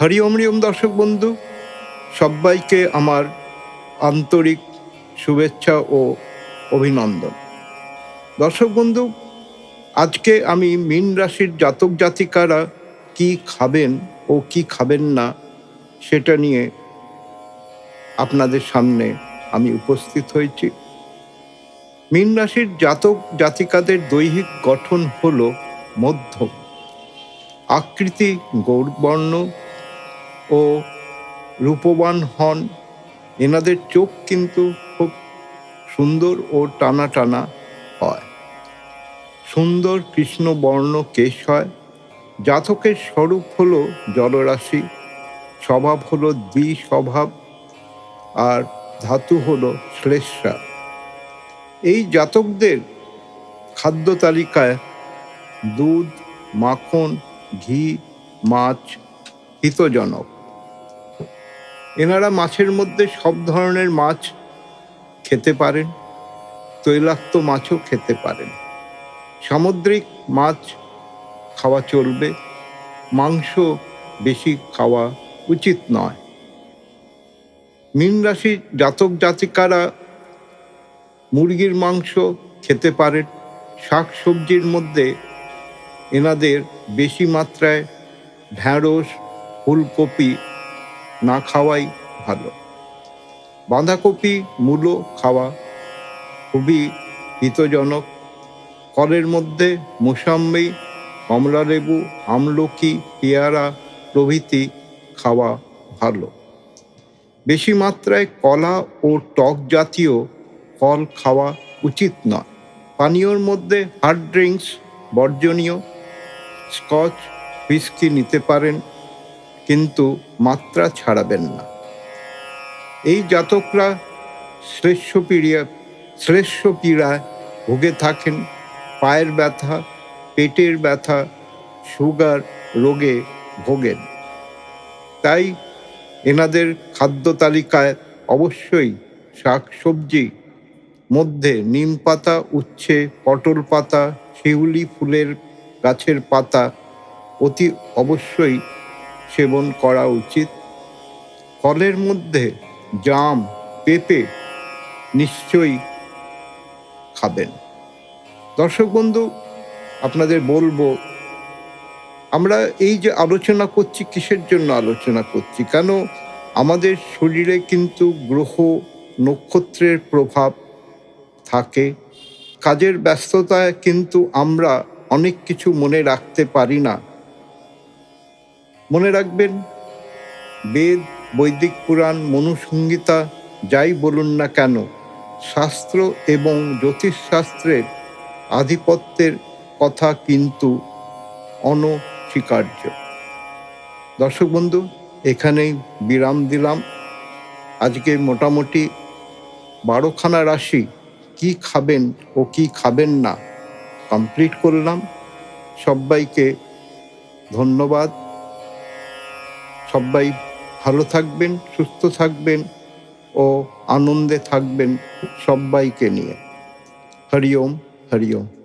হরি ওম দর্শক বন্ধু, সবাইকে আমার আন্তরিক শুভেচ্ছা ও অভিনন্দন। দর্শক বন্ধু, আজকে আমি মীন রাশির জাতক জাতিকারা কি খাবেন ও কি খাবেন না, সেটা নিয়ে আপনাদের সামনে আমি উপস্থিত হয়েছি। মীন রাশির জাতক জাতিকাদের দৈহিক গঠন হল মধ্যম। আকৃতি গৌরবর্ণ ও রূপবান হন। এনাদের চোখ কিন্তু খুব সুন্দর ও টানা টানা হয়। সুন্দর কৃষ্ণবর্ণ কেশ হয়। জাতকের স্বরূপ হলো জলরাশি স্বভাব হলো দ্বি স্বভাব আর ধাতু হলো শ্লেষা এই জাতকদের খাদ্য তালিকায় দুধ, মাখন, ঘি, মাছ, হিতজনক। এনারা মাছের মধ্যে সব ধরনের মাছ খেতে পারেন, তৈলাক্ত মাছও খেতে পারেন। সামুদ্রিক মাছ খাওয়া চলবে, মাংস বেশি খাওয়া উচিত নয়। মীন রাশি জাতক জাতিকারা মুরগির মাংস খেতে পারেন শাক সবজির মধ্যে এনাদের বেশি মাত্রায় ঢ্যাঁড়স, ফুলকপি না খাওয়াই ভালো। বাঁধাকপি, মূলো খাওয়া খুবই হিতজনক। ফলের মধ্যে মোসাম্বি কমলালেবু আমলকি, পেয়ারা প্রভৃতি খাওয়া ভালো। বেশি মাত্রায় কলা ও টক জাতীয় ফল খাওয়া উচিত নয়। পানীয়র মধ্যে হার্ড ড্রিঙ্কস বর্জনীয়। স্কচ হুইস্কি নিতে পারেন। কিন্তু মাত্রা ছাড়াবেন না। এই জাতকরা শ্লেষ্য পীড়িয়া শ্লেষ্য পীড়ায় ভুগে থাকেন। পায়ের ব্যথা, পেটের ব্যথা, সুগার রোগে ভোগেন। তাই এনাদের খাদ্য তালিকায় অবশ্যই শাক সবজি মধ্যে নিম পাতা, উচ্ছে, পটল পাতা, শিউলি ফুলের গাছের পাতা অতি অবশ্যই সেবন করা উচিত। ফলের মধ্যে জাম পেঁপে নিশ্চয়ই খাবেন। দর্শক বন্ধু, আপনাদের বলব, আমরা এই যে আলোচনা করছি, কিসের জন্য আলোচনা করছি? কেন আমাদের শরীরে কিন্তু গ্রহ নক্ষত্রের প্রভাব থাকে। কাজের ব্যস্ততায় কিন্তু আমরা অনেক কিছু মনে রাখতে পারি না। মনে রাখবেন, বেদ, বৈদিক পুরাণ, মনুসংহিতা, যাই বলুন না কেন, শাস্ত্র এবং জ্যোতিষশাস্ত্রের আধিপত্যের কথা কিন্তু অনস্বীকার্য। দর্শক বন্ধু, এখানেই বিরাম দিলাম। আজকে মোটামুটি বারোখানা রাশি, কি খাবেন ও কি খাবেন না, কমপ্লিট করলাম। সবাইকে ধন্যবাদ। সবাই ভালো থাকবেন সুস্থ থাকবেন ও আনন্দে থাকবেন সবাইকে নিয়ে। হরিওম হরিওম হরি ওম।